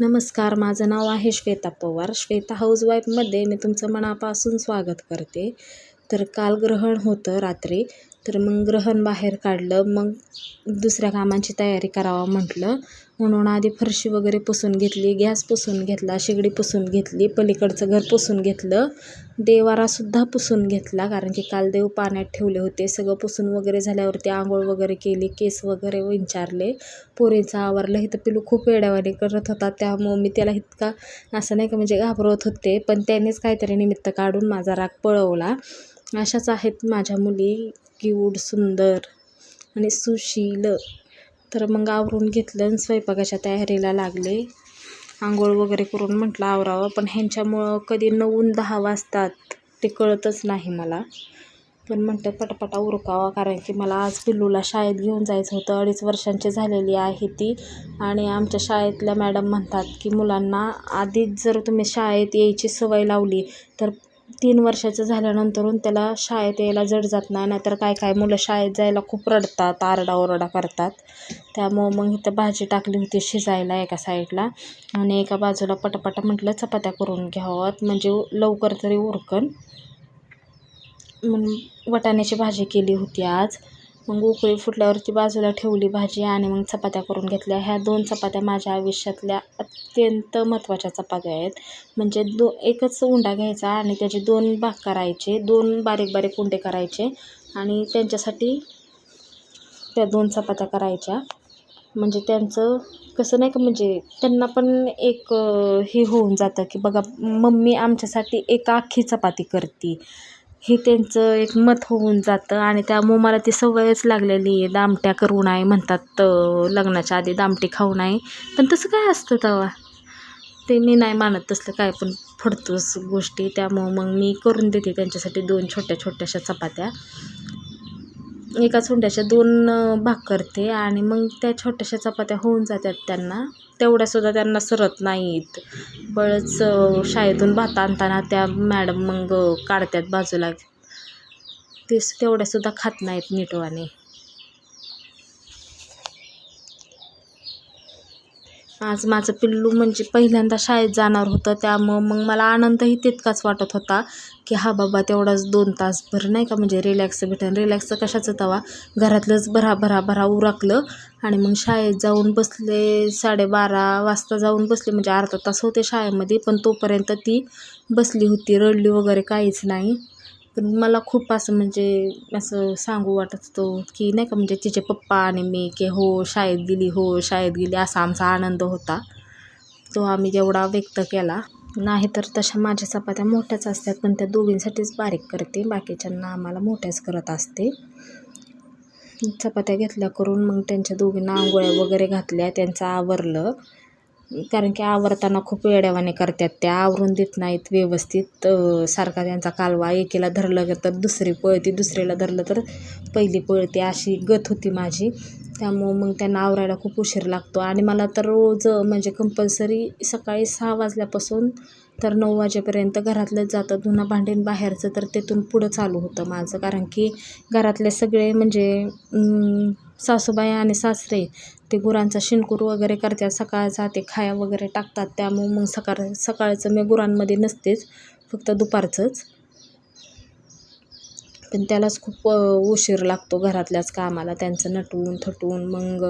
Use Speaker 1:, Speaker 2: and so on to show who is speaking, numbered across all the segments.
Speaker 1: नमस्कार माझं नाव आहे श्वेता पवार. श्वेता हाऊसवाईफमध्ये मी तुमचं मनापासून स्वागत करते. तर काल ग्रहण होतं रात्री. तर मग ग्रहण बाहेर काढलं मग दुसऱ्या कामांची तयारी करावं म्हटलं. म्हणून आधी फरशी वगैरे पुसून घेतली गॅस पुसून घेतला शेगडी पुसून घेतली पलीकडचं घर पुसून घेतलं देवारासुद्धा पुसून घेतला कारण की काल देव पाण्यात ठेवले होते. सगळं पुसून वगैरे झाल्यावरती आंघोळ वगैरे केली केस वगैरे विंचारले. पोरीचं आवरलं इथं पिलू खूप वेड्यावाडी करत होता त्यामुळं मी त्याला इतका असं नाही का म्हणजे घाबरवत होते पण त्यानेच काहीतरी निमित्त काढून माझा राग पळवला. अशाच आहेत माझ्या मुली. क्यूट सुंदर आणि सुशील. तर मग आवरून घेतलं आणि स्वयंपाकाच्या तयारीला लागले. आंघोळ वगैरे करून म्हटलं आवरावं पण ह्यांच्यामुळं कधी नऊन दहा वाजतात ते कळतच नाही मला. पण म्हटलं पटापटा उरकावा कारण की मला आज पिल्लूला शाळेत घेऊन जायचं होतं. अडीच वर्षांची झालेली आहे ती आणि आमच्या शाळेतल्या मॅडम म्हणतात की मुलांना आधीच जर तुम्ही शाळेत यायची सवय लावली तर तीन वर्षाचं झाल्यानंतरून त्याला शाळेत यायला जड जात नाही नाहीतर काय काय मुलं शाळेत जायला खूप रडतात आरडाओरडा करतात. त्यामुळं मग इथं भाजी टाकली होती शिजायला एका साईडला आणि एका बाजूला पटापटा म्हटलं चपात्या करून घ्याव्यात म्हणजे लवकर तरी उरकन म्हणून वटाण्याची भाजी केली होती आज. मग उकळी फुटल्यावरती बाजूला ठेवली भाजी आणि मग चपात्या करून घेतल्या. ह्या दोन चपात्या माझ्या आयुष्यातल्या अत्यंत महत्त्वाच्या चपात्या आहेत. म्हणजे दो एकच उंडा घ्यायचा आणि त्याचे दोन भाग करायचे. दोन बारीक बारीक उंडे करायचे आणि त्यांच्यासाठी त्या दोन चपात्या करायच्या. म्हणजे त्यांचं कसं नाही का म्हणजे त्यांना पण एक हे होऊन जातं की बघा मम्मी आमच्यासाठी एक अख्खी चपाती करते. हे त्यांचं एक मत होऊन जातं आणि त्यामुळं मला ती सवयच लागलेली आहे. दामट्या करू नये म्हणतात लग्नाच्या आधी दामटी खाऊ नये. पण तसं काय असतं तेव्हा? ते मी नाही मानत तसलं काय पण फडतोस गोष्टी. त्यामुळं मग मी करून देते त्यांच्यासाठी दोन छोट्या छोट्याशा चपात्या. एका चुंड्याच्या दोन भाग करते आणि मग त्या छोट्याशा चपात्या होऊन जातात त्यांना. तेवढ्यासुद्धा त्यांना सरत नाहीत. बळच शाळेतून भात आणताना त्या मॅडम मग काढतात बाजूला. तेच तेवढ्यासुद्धा खात नाहीत नीटवाने. आज माझं पिल्लू म्हणजे पहिल्यांदा शाळेत जाणार होतं त्यामुळं मग मला आनंदही तितकाच वाटत होता की हा बाबा तेवढाच दोन तासभर नाही का म्हणजे रिलॅक्स भेटेन. रिलॅक्स कशाचं तवा? घरातलंच भरा भरा भरा उरकलं आणि मग शाळेत जाऊन बसले साडेबारा वाजता जाऊन बसले म्हणजे अर्धा तास होते शाळेमध्ये पण तोपर्यंत ती बसली होती रडली वगैरे काहीच नाही. पण मला खूप असं म्हणजे असं सांगू वाटत होतं की नाही का म्हणजे तिचे पप्पा आणि मी की हो शाळेत गेली हो शाळेत गेली असा आमचा आनंद होता. तो आम्ही जेवढा व्यक्त केला नाहीतर तशा माझ्या चपात्या मोठ्याच असतात पण त्या दोघींसाठीच बारीक करते. बाकीच्यांना आम्हाला मोठ्याच करत असते. चपात्या घेतल्या करून मग त्यांच्या दोघींना आंघोळ्या वगैरे घातल्या त्यांचं आवरलं. कारण की आवरताना खूप वेड्यावानी करतात. त्या आवरून देत नाहीत व्यवस्थित. सारखा त्यांचा कालवा एकीला धरलं तर दुसरी पळती दुसरीला धरलं तर पहिली पळते अशी गत होती माझी. त्यामुळं मग त्यांना आवरायला खूप उशीर लागतो. आणि मला तर रोज म्हणजे कंपल्सरी सकाळी सहा वाजल्यापासून तर नऊ वाजेपर्यंत घरातलंच जातं. धुणं भांडीन बाहेरचं तर तिथून पुढं चालू होतं माझं. कारण की घरातले सगळे म्हणजे सासूबाई आणि सासरे ते गुरांचा शिणकूर वगैरे करतात सकाळचा ते खाया वगैरे टाकतात. त्यामुळं मग सकाळ सकाळचं मी गुरांमध्ये नसतेच फक्त दुपारचंच. पण त्यालाच खूप उशीर लागतो घरातल्याच कामाला. त्यांचं नटवून थटून मग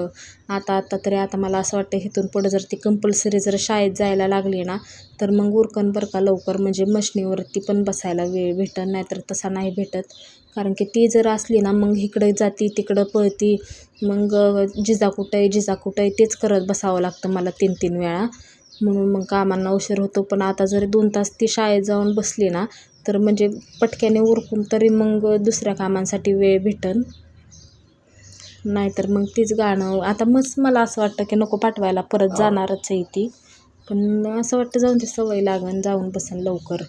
Speaker 1: आता आता तरी आता मला असं वाटतं इथून पुढं जर ती कंपल्सरी जर शाळेत जायला लागली ना तर मग उरकन बरं का लवकर. म्हणजे मशनीवरती पण बसायला वेळ भेटत नाही तर तसा नाही भेटत. कारण की ती जर असली ना मग इकडे जाती तिकडं पळती. मग जिजा कुठं आहे जिजा कुठं आहे तेच करत बसावं लागतं मला तीन तीन वेळा. म्हणून मग कामांना उशीर होतो. पण आता जरी दोन तास ती शाळेत जाऊन बसली ना तर म्हणजे पटक्याने उरकून तरी मग दुसऱ्या कामांसाठी वेळ भेटन. नाहीतर मग तीच गाणं आता मस्त मला असं वाटतं की नको पाठवायला परत जाणारच आहे ती. पण असं वाटतं जाऊन ती सवय लागन जाऊन बसन लवकर.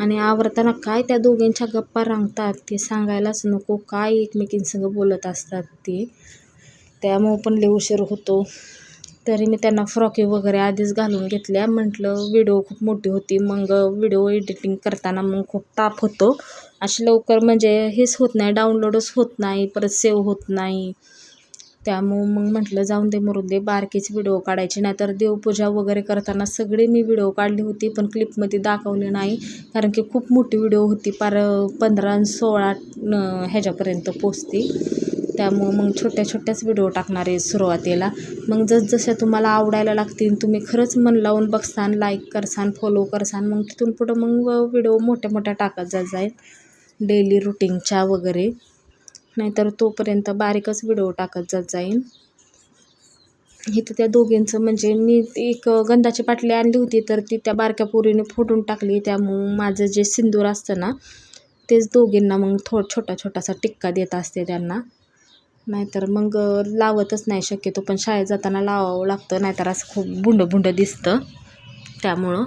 Speaker 1: आणि आवरताना काय त्या दोघींच्या गप्पा रांगतात ते सांगायलाच नको काय एकमेकींसंग बोलत असतात ते. त्यामुळं पण लय उशीर होतो. तरी मी त्यांना फ्रॉकी वगैरे आधीच घालून घेतल्या. म्हटलं व्हिडिओ खूप मोठी होती. मग व्हिडिओ एडिटिंग करताना मग खूप ताप होतो. अशी लवकर म्हणजे हेच होत नाही डाउनलोडच होत नाही परत सेव्ह होत नाही. त्यामुळं मग म्हटलं जाऊन दे मरून दे बारकीच व्हिडिओ काढायची. नाहीतर देवपूजा वगैरे करताना सगळे मी व्हिडिओ काढली होती पण क्लिपमध्ये दाखवले नाही. कारण की खूप मोठी व्हिडिओ होती पार पंधरा सोळा ह्याच्यापर्यंत पोचती. त्यामुळं मग छोट्या छोट्याच व्हिडिओ टाकणार आहे सुरुवातीला. मग जसजशा तुम्हाला आवडायला लागतील तुम्ही खरंच मन लावून बघसान लाईक करसान फॉलो करसान मग तिथून पुढं मग व्हिडिओ मोठ्या मोठ्या टाकत जात जाईल. डेली रुटीनच्या वगैरे. नाहीतर तोपर्यंत बारीकच व्हिडिओ टाकत जात जाईन इथं त्या दोघींचं म्हणजे मी एक गंधाची बाटली आणली होती तर ती त्या बारक्या पोरीने फोडून टाकली. त्यामुळं माझं जे सिंदूर असतं ना तेच दोघींना मग थो छोटा छोटासा टिक्का देत असते त्यांना. नाहीतर मग लावतच नाही शक्यतो पण शाळेत जाताना लावावं लागतं नाहीतर असं खूप बुंडं बुंडं दिसतं. त्यामुळं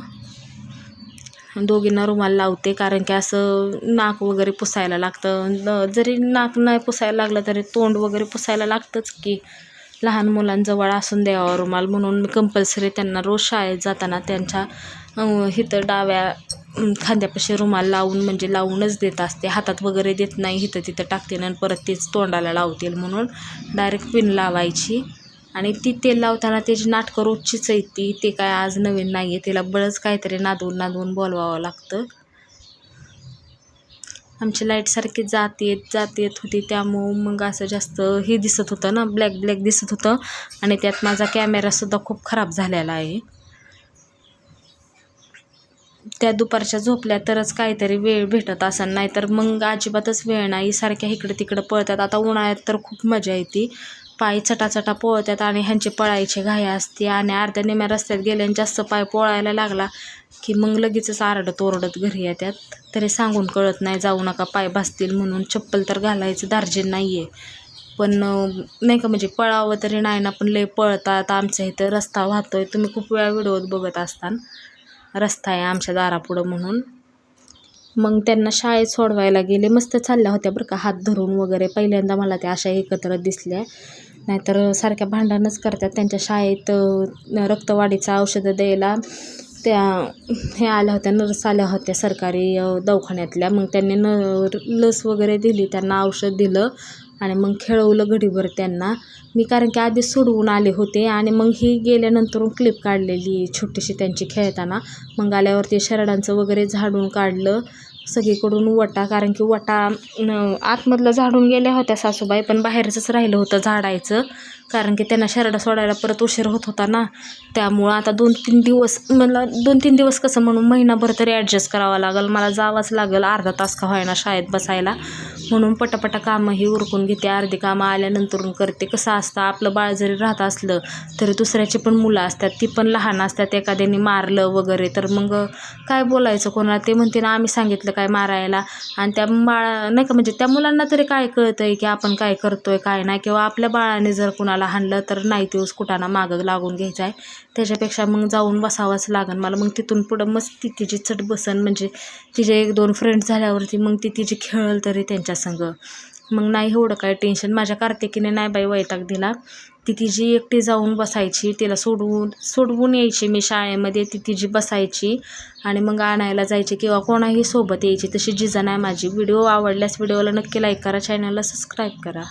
Speaker 1: दोघींना रुमाल लावते कारण की असं नाक वगैरे पुसायला लागतं. जरी नाक नाही पुसायला लागलं तरी तोंड वगैरे पुसायला लागतंच की लहान मुलांजवळ असून द्यावा रुमाल. म्हणून कंपल्सरी त्यांना रोज शाळेत जाताना त्यांच्या इथं डाव्या खांद्यापाशी रुमाल लावून म्हणजे लावूनच देत असते. हातात वगैरे देत नाही इथं तिथं टाकते आणि परत तेच तोंडाला लावतील म्हणून डायरेक्ट पिन लावायची. आणि ती तेल लावताना त्याची नाटकं रोजचीच आहे ती ते काय आज नवीन नाही आहे तिला बळच काहीतरी नादवून नादवून बोलवावं लागतं. आमची लाइट सारखी जात येत जात येत होती. त्यामुळं मग असं जास्त हे दिसत होतं ना ब्लॅक ब्लॅक दिसत होतं. आणि त्यात माझा कॅमेरासुद्धा खूप खराब झालेला आहे. त्या दुपारच्या झोपल्या तरच काहीतरी वेळ भेटत असेल नाही तर मग अजिबातच वेळ नाही. सारख्या इकडं तिकडं पळतात. आता उन्हाळ्यात तर खूप मजा येते. पाय चटाचटा पोळतात आणि ह्यांचे पळायची घाई असते. आणि अर्ध्या निम्या रस्त्यात गेल्याने जास्त पाय पोळायला लागला की मग लगेचच आरडत ओरडत घरी येतात. तरी सांगून कळत नाही जाऊ नका पाय भासतील म्हणून चप्पल तर घालायचं दार्जिन नाही आहे पण नाही का म्हणजे पळावं तरी नाही ना पण लय पळतात. आमच्या इथं रस्ता वाहतोय. तुम्ही खूप वेळा व्हिडिओत बघत असताना. रस्ता आहे आमच्या दारापुढं म्हणून. मग त्यांना शाळेत सोडवायला गेले. मस्त चालल्या होत्या बरं का हात धरून वगैरे. पहिल्यांदा मला त्या अशा एकत्र दिसल्या. नाहीतर सारख्या भांडणच करतात. त्यांच्या शाळेत रक्तवाढीचं औषधं द्यायला त्या हे आल्या होत्या नर्स आल्या होत्या सरकारी दवाखान्यातल्या. मग त्यांनी न लस वगैरे दिली. त्यांना औषध दिलं. आणि मग खेळवलं घडीभर त्यांना. मी कारण की आधी सोडवून आले होते आणि मग ही गेल्यानंतर क्लिप काढलेली छोटीशी त्यांची खेळताना. मग आल्यावरती शरडांचं वगैरे झाडून काढलं. सगळीकडून वटा कारण की वटा आतमधलं झाडून गेल्या होत्या सासूबाई पण बाहेरचंच राहिलं होतं झाडायचं. कारण की त्यांना शरडा सोडायला परत उशीर होत होता ना. त्यामुळं आता दोन तीन दिवस मला दोन तीन दिवस कसं म्हणून महिनाभर तरी ॲडजस्ट करावं लागेल. मला जावंच लागेल अर्धा तास का व्हायना शाळेत बसायला. म्हणून पटापटा कामंही उरकून घेते अर्धी कामं आल्यानंतरून करते. कसं असतं आपलं बाळ जरी राहत असलं तरी दुसऱ्याची पण मुलं असतात. ती पण लहान असतात. एखाद्याने मारलं वगैरे तर मग काय बोलायचं कोणाला? ते म्हणते ना आम्ही सांगितलं काय मारायला. आणि त्या बाळा नाही का म्हणजे त्या मुलांना तरी काय कळतं आहे की आपण काय करतो आहे काय नाही. किंवा आपल्या बाळाने जर कुणाला हाणलं तर नाही दिवस कुठाना मागं लागून घ्यायचं आहे. त्याच्यापेक्षा मग जाऊन बसावंच लागन. मला मग तिथून पुढं मस्त तिची चट बसन म्हणजे तिचे एक दोन फ्रेंड झाल्यावरती मग ती तिची खेळल तरी त्यांच्या संग. मग नाही एवढं काय टेन्शन माझ्या कार्तिकीने नाही बाई वैताग दिला. ती तिची एकटी जाऊन बसायची तिला सोडवून सोडवून यायची मी शाळेमध्ये ती तिची बसायची आणि मग आणायला जायची किंवा कोणाही सोबत यायची तशी जिजा नाही माझी. व्हिडिओ आवडल्यास व्हिडिओला नक्की लाईक करा चॅनलला सबस्क्राईब करा.